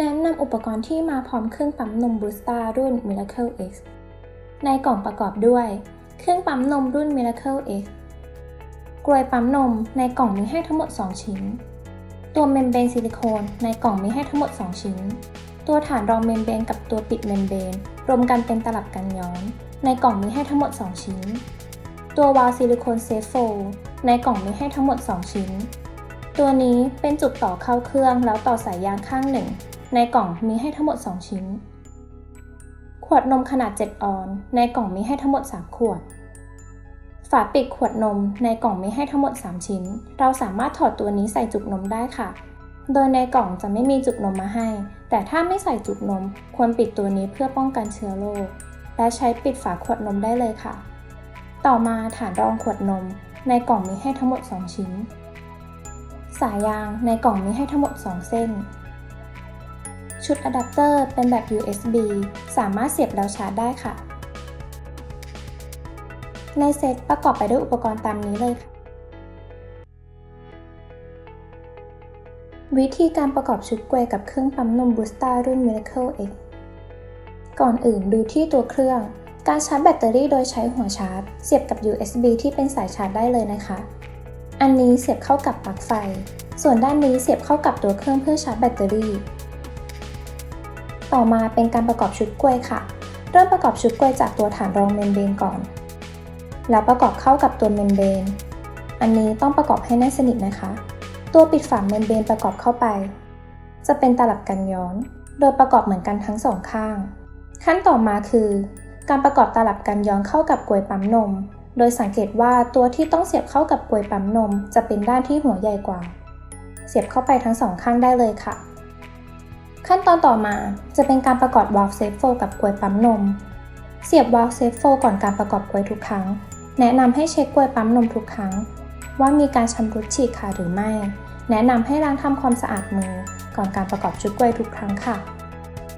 แนะนำอุปกรณ์ที่มาพร้อมเครื่องปั๊มนมบูสตารุ่น Miracle X ในกล่องประกอบด้วย เครื่องปั๊มนมรุ่น Miracle X กลวยปั๊มนมในกล่องมีให้ทั้งหมด 2 ชิ้น ตัวเมมเบรนซิลิโคนในกล่องมีให้ทั้งหมด 2 ชิ้น ตัวฐานรองเมมเบรนกับตัวปิดเมมเบรนรวมกันเป็นตลับกันย้อนในกล่องมีให้ทั้งหมด 2 ชิ้น ตัววาล์วซิลิโคนเซฟโฟในกล่องมีให้ทั้งหมด 2 ชิ้น ตัวนี้เป็นจุดต่อเข้าเครื่องแล้วต่อสายยางข้างหนึ่ง ในกล่องมีให้ทั้งหมด 2 ชิ้น ขวดนมขนาด 7 ออน ในกล่องมีให้ทั้งหมด 3 ขวด ฝาปิดขวดนมในกล่องมีให้ทั้งหมด 3 ชิ้น เราสามารถถอดตัวนี้ใส่จุกนมได้ค่ะ โดยในกล่องจะไม่มีจุกนมมาให้ แต่ถ้าไม่ใส่จุกนม ควรปิดตัวนี้เพื่อป้องกันเชื้อโรค และใช้ปิดฝาขวดนมได้เลยค่ะ ต่อมาฐานรองขวดนม ในกล่องมีให้ทั้งหมด 2 ชิ้น สายยางในกล่องมีให้ทั้งหมด 2 เส้น ชุดอะแดปเตอร์เป็นแบบ USB สามารถเสียบแล้วชาร์จได้ค่ะ ในเซตประกอบไปด้วยอุปกรณ์ตามนี้เลยค่ะ วิธีการประกอบชุดเกวกับเครื่องปั๊มนมบูสตารุ่น Miracle X ก่อนอื่นดูที่ตัวเครื่อง การชาร์จแบตเตอรี่โดยใช้หัวชาร์จ เสียบกับ USB ที่เป็นสายชาร์จได้เลยนะคะ อันนี้เสียบเข้ากับปลั๊กไฟ ส่วนด้านนี้เสียบเข้ากับตัวเครื่องเพื่อชาร์จแบตเตอรี่ ต่อมาเป็นการประกอบชุดกล้วยค่ะ เริ่มประกอบชุดกล้วยจากตัวฐานรองเมมเบรนก่อน แล้วประกอบเข้ากับตัวเมมเบรน อันนี้ต้องประกอบให้แน่นสนิทนะคะ ตัวปิดฝาเมมเบรนประกอบเข้าไป จะเป็นตลับกันย้อน โดยประกอบเหมือนกันทั้งสองข้าง ขั้นต่อมาคือ การประกอบตลับกันย้อนเข้ากับกลวยปั๊มนม โดยสังเกตว่าตัวที่ต้องเสียบเข้ากับกลวยปั๊มนม จะเป็นด้านที่หัวใหญ่กว่า เสียบเข้าไปทั้งสองข้างได้เลยค่ะ ขั้นตอนต่อมาจะเป็นการประกอบวาล์วเซฟโฟกับกลวยปั๊มนม เสียบวาล์วเซฟโฟก่อนการประกอบกลวยทุกครั้ง แนะนำให้เช็คกลวยปั๊มนมทุกครั้ง ว่ามีการชำรุดฉีกขาดหรือไม่ แนะนำให้ล้างทำความสะอาดมือ ก่อนการประกอบชุดกลวยทุกครั้งค่ะ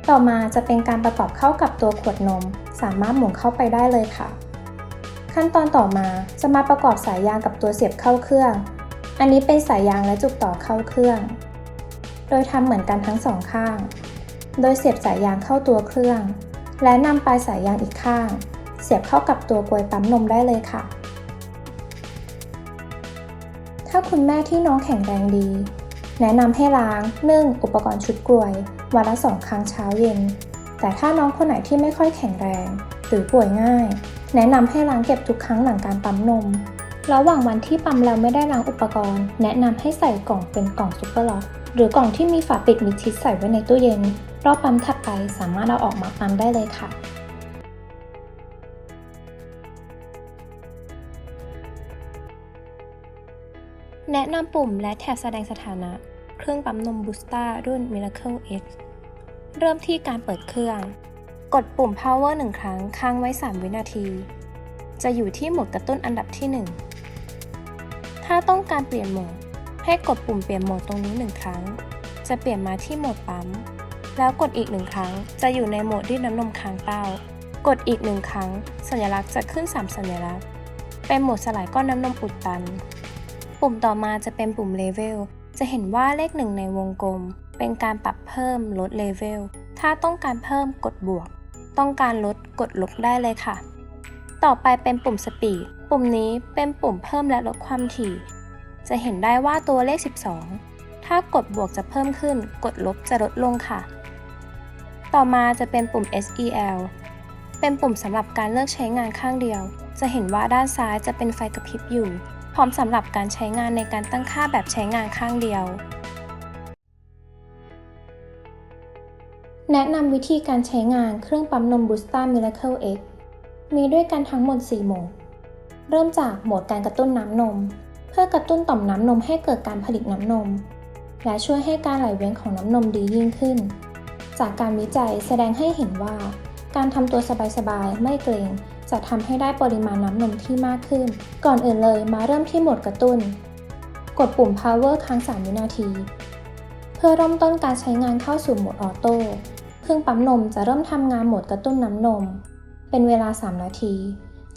ต่อมาจะเป็นการประกอบเข้ากับตัวขวดนม สามารถหมุนเข้าไปได้เลยค่ะ ขั้นตอนต่อมาจะมาประกอบสายยางกับตัวเสียบเข้าเครื่อง อันนี้เป็นสายยางและจุกต่อเข้าเครื่อง โดยทำเหมือนกันทั้งสองข้าง โดยเสียบสายยางเข้าตัวเครื่อง และนำปลายสายยางอีกข้าง เสียบเข้ากับตัวกลวยปั๊มนมได้เลยค่ะ ถ้าคุณแม่ที่น้องแข็งแรงดี แนะนำให้ล้างนึ่งอุปกรณ์ชุดกลวยวันละสองครั้งเช้าเย็น แต่ถ้าน้องคนไหนที่ไม่ค่อยแข็งแรง หรือป่วยง่าย แนะนำให้ล้างเก็บทุกครั้งหลังการปั๊มนมระหว่างวันที่ปั๊มแล้วไม่ได้ล้างอุปกรณ์ แนะนำให้ใส่กล่องเป็นกล่องซุปเปอร์ล็อก หรือกล่องที่มีฝาปิดมิดชิดใส่ไว้ในตู้เย็น รอบปั๊มถัดไปสามารถเอาออกมาปั๊มได้เลยค่ะแนะนำปุ่มและแถบแสดงสถานะ เครื่องปั๊มนมบูสตารุ่น Miracle X เริ่มที่การเปิดเครื่อง กดปุ่ม power 1 ครั้งค้างไว้ 3 วินาที จะอยู่ที่โหมดกระตุ้นอันดับที่ 1 ถ้าต้องการเปลี่ยนโหมด ให้กดปุ่มเปลี่ยนโหมดตรงนี้ 1 ครั้ง จะเปลี่ยนมาที่โหมดปั๊ม แล้วกดอีก1ครั้ง จะอยู่ในโหมดรีดน้ำนมค้างเต้า กดอีก1ครั้ง สัญลักษณ์จะขึ้น 3 สัญลักษณ์ เป็นโหมดสลายก้อนน้ำนมอุดตัน ปุ่มต่อมาจะเป็นปุ่มเลเวล จะเห็นว่าเลขหนึ่งในวงกลม เป็นการปรับเพิ่มลดเลเวล ถ้าต้องการเพิ่มกดบวก ต้องการลดกดลบได้เลยค่ะ ต่อไปเป็นปุ่มสปีด ปุ่มนี้เป็นปุ่มเพิ่มและลดความถี่ จะเห็นได้ว่าตัวเลข 12 ถ้ากดบวกจะเพิ่มขึ้น กดลบจะลดลงค่ะ ต่อมาจะเป็นปุ่ม SEL เป็นปุ่มสำหรับการเลือกใช้งานข้างเดียว จะเห็นว่าด้านซ้ายจะเป็นไฟกระพริบอยู่ พร้อมสำหรับการใช้งานในการตั้งค่าแบบใช้งานข้างเดียว แนะนำวิธีการใช้งานเครื่องปั๊มนม Boosta Miracle X มีด้วยกันทั้งหมด 4 โหมด เริ่มจากโหมดการกระตุ้นน้ำนม พื่อกระตุ้นต่อมน้ำนมให้เกิดการผลิตน้ำนม และช่วยให้การไหลเวียนของน้ำนมดียิ่งขึ้น จากการวิจัยแสดงให้เห็นว่า การทำตัวสบายๆ ไม่เกรงจะทำให้ได้ปริมาณน้ำนมที่มากขึ้น ก่อนอื่นเลยมาเริ่มที่โหมดกระตุ้น กดปุ่ม power ค้าง3 วินาที เพื่อเริ่มต้นการใช้งานเข้าสู่โหมดออโต้เครื่องปั๊มนมจะเริ่มทำงานโหมดกระตุ้นน้ำนม เป็นเวลา 3 นาที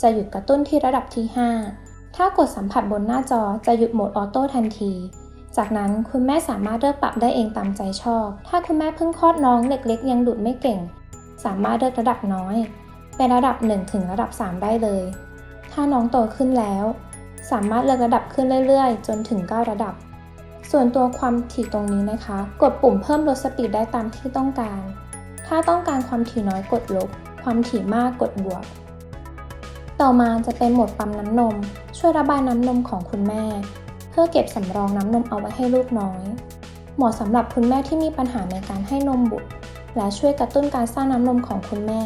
จะหยุดกระตุ้นที่ระดับที่ 5 ถ้ากดสัมผัสบนหน้าจอจะหยุดโหมดออโต้ทันที จากนั้นคุณแม่สามารถเลือกปรับได้เองตามใจชอบ ถ้าคุณแม่เพิ่งคลอดน้องเล็กๆ ยังดูดไม่เก่ง สามารถเลือกระดับน้อยเป็นระดับ 1 ถึงระดับ 3 ได้เลย ถ้าน้องโตขึ้นแล้ว สามารถเลือกระดับขึ้นเรื่อยๆ จนถึง 9 ระดับ ส่วนตัวความถี่ตรงนี้นะคะ กดปุ่มเพิ่มลดสปีดได้ตามที่ต้องการ ถ้าต้องการความถี่น้อยกดลบ ความถี่มากกดบวก ต่อมาจะเป็นโหมดปั๊มน้ำนม ช่วยระบายน้ำนมของคุณแม่ เพื่อเก็บสำรองน้ำนมเอาไว้ให้ลูกน้อย เหมาะสำหรับคุณแม่ที่มีปัญหาในการให้นมบุตร และช่วยกระตุ้นการสร้างน้ำนมของคุณแม่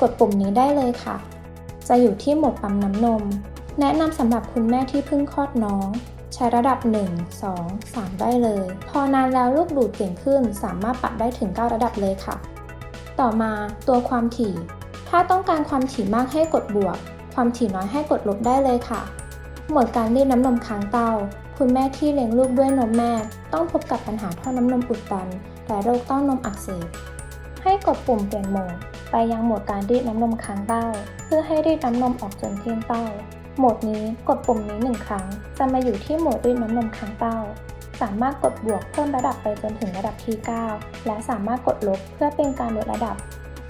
กดปุ่มนี้ได้เลยค่ะ จะอยู่ที่โหมดปั๊มน้ำนม แนะนำสำหรับคุณแม่ที่เพิ่งคลอดน้อง ใช้ระดับ 1 2 3 ได้เลย พอนานแล้วลูกดูดเก่งขึ้น สามารถปรับได้ถึง 9 ระดับเลยค่ะ ต่อมาตัวความถี่ถ้าต้องการความถี่มากให้กดบวก ความถี่น้อยให้กดลบได้เลยค่ะ หมวดการรีดน้ำนมค้างเต้า คุณแม่ที่เลี้ยงลูกด้วยนมแม่ ต้องพบกับปัญหาท่อน้ำนมอุดตัน และโรคเต้านมอักเสบ ให้กดปุ่มเปลี่ยนโหมด ไปยังโหมดการรีดน้ำนมค้างเต้า เพื่อให้รีดน้ำนมออกจนเพียงเต้า โหมดนี้กดปุ่มนี้หนึ่งครั้ง จะมาอยู่ที่โหมดรีดน้ำนมค้างเต้าสามารถกดบวกเพิ่มระดับไปจนถึงระดับที่ 9 และสามารถกดลบเพื่อเป็นการลดระดับ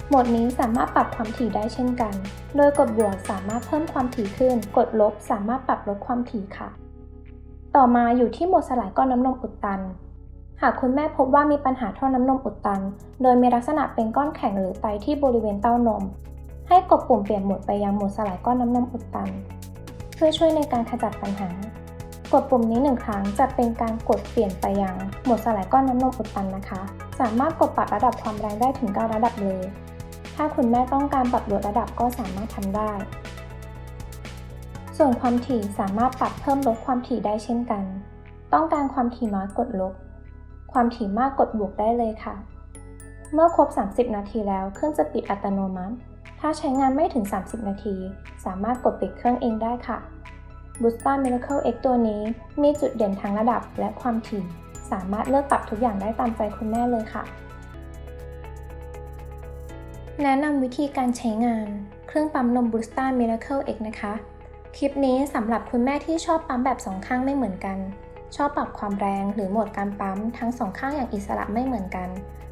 โหมดนี้สามารถปรับความถี่ได้เช่นกัน โดยกดบวกสามารถเพิ่มความถี่ขึ้น กดลบสามารถปรับลดความถี่ค่ะ ต่อมาอยู่ที่โหมดสลายก้อนน้ำนมอุดตัน หากคุณแม่พบว่ามีปัญหาท่อน้ำนมอุดตัน โดยมีลักษณะเป็นก้อนแข็งหรือไตที่บริเวณเต้านม ให้กดปุ่มเปลี่ยนโหมดไปยังโหมดสลายก้อนน้ำนมอุดตัน เพื่อช่วยในการขจัดปัญหา กดปุ่มนี้หนึ่งครั้งจะเป็นการกดเปลี่ยนไปยังโหมดสลายก้อนน้ำนมอุดตันนะคะ สามารถกดปรับระดับความแรงได้ถึง 9 ระดับเลย ถ้าคุณแม่ต้องการปรับลดระดับก็สามารถทำได้ ส่วนความถี่สามารถปรับเพิ่มลดความถี่ได้เช่นกัน ต้องการความถี่น้อยกดลบ ความถี่มากกดบวกได้เลยค่ะ เมื่อครบ 30 นาทีแล้วเครื่องจะปิดอัตโนมัติ ถ้าใช้งานไม่ถึง 30 นาที สามารถกดปิดเครื่องเองได้ค่ะ b o o s t a Miracle X ตัวนี้มีจุดเด่นทั้งระดับและความถี่ สามารถเลือกปรับทุกอย่างได้ตามใจคุณแม่เลยค่ะ แนะนำวิธีการใช้งาน เครื่องปั๊มนม b o o s t a Miracle X นะคะ คลิปนี้สำหรับคุณแม่ที่ชอบปั๊มแบบสองข้างไม่เหมือนกัน ชอบปรับความแรงหรือโหมดการปั๊มทั้งสองข้างอย่างอิสระไม่เหมือนกัน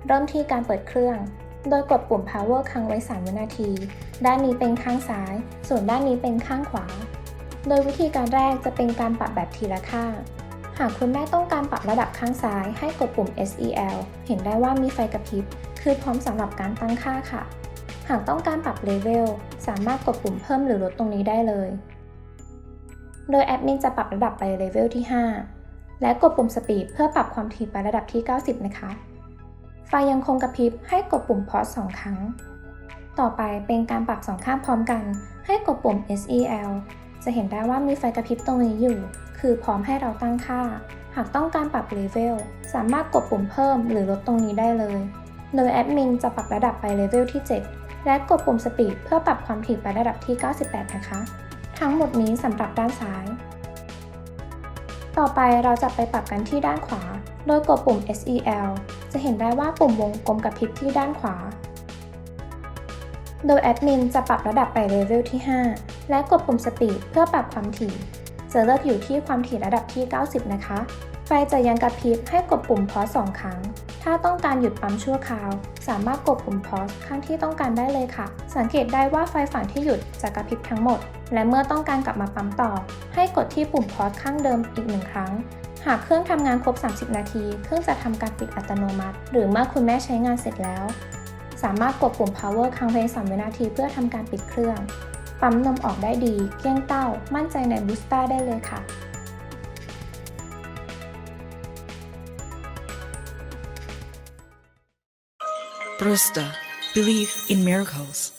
เริ่มที่การเปิดเครื่อง โดยกดปุ่ม power ค้างไว้ 3 วินาที ด้านนี้เป็นข้างซ้าย ส่วนด้านนี้เป็นข้างขวา โดยวิธีการแรกจะเป็นการปรับแบบทีละข้างหากคุณแม่ต้องการปรับระดับข้างซ้ายให้กดปุ่ม SEL เห็นได้ว่ามีไฟกระพริบ คือพร้อมสำหรับการตั้งค่าค่ะ หากต้องการปรับเลเวลสามารถกดปุ่มเพิ่มหรือลดตรงนี้ได้เลย โดยแอดมินจะปรับระดับไปเลเวลที่ 5 และกดปุ่มสปีดเพื่อปรับความถี่ไประดับที่ 90 นะคะ ไฟยังคงกระพริบให้กดปุ่มพอสสองครั้ง ต่อไปเป็นการปรับสองข้างพร้อมกัน ให้กดปุ่ม SEL จะเห็นได้ว่ามีไฟกระพริบตรงนี้อยู่ คือพร้อมให้เราตั้งค่า หากต้องการปรับเลเวลสามารถกดปุ่มเพิ่มหรือลดตรงนี้ได้เลย โดยแอดมินจะปรับระดับไปเลเวลที่ 7 และกดปุ่มสปีดเพื่อปรับความถี่ไประดับที่ 98 นะคะ ทั้งหมดนี้สำหรับด้านซ้าย ต่อไปเราจะไปปรับกันที่ด้านขวา โดยกดปุ่ม SEL จะเห็นได้ว่าปุ่มวงกลมกระพริบที่ด้านขวา โดยแอดมินจะปรับระดับไปเลเวลที่ 5 และกดปุ่มสปีดเพื่อปรับความถี่ จะเลือกอยู่ที่ความถี่ระดับที่ 90 นะคะ ไฟจะยังกระพริบให้กดปุ่มพอสองครั้ง ถ้าต้องการหยุดปั๊มชั่วคราว สามารถกดปุ่มพอสข้างที่ต้องการได้เลยค่ะ สังเกตได้ว่าไฟฝั่งที่หยุดจะกระพริบทั้งหมด และเมื่อต้องการกลับมาปั๊มต่อ ให้กดที่ปุ่มพอสข้างเดิมอีกหนึ่งครั้ง หากเครื่องทำงานครบ 30 นาที เครื่องจะทำการปิดอัตโนมัติ หรือเมื่อคุณแม่ใช้งานเสร็จแล้ว สามารถกดปุ่ม power ค้างไว้3วินาที เพื่อทำการปิดเครื่อง ปั๊มนมออกได้ดี เกลี้ยงเต้า มั่นใจในบูสเต้าได้เลยค่ะ Brusta. Believe in miracles.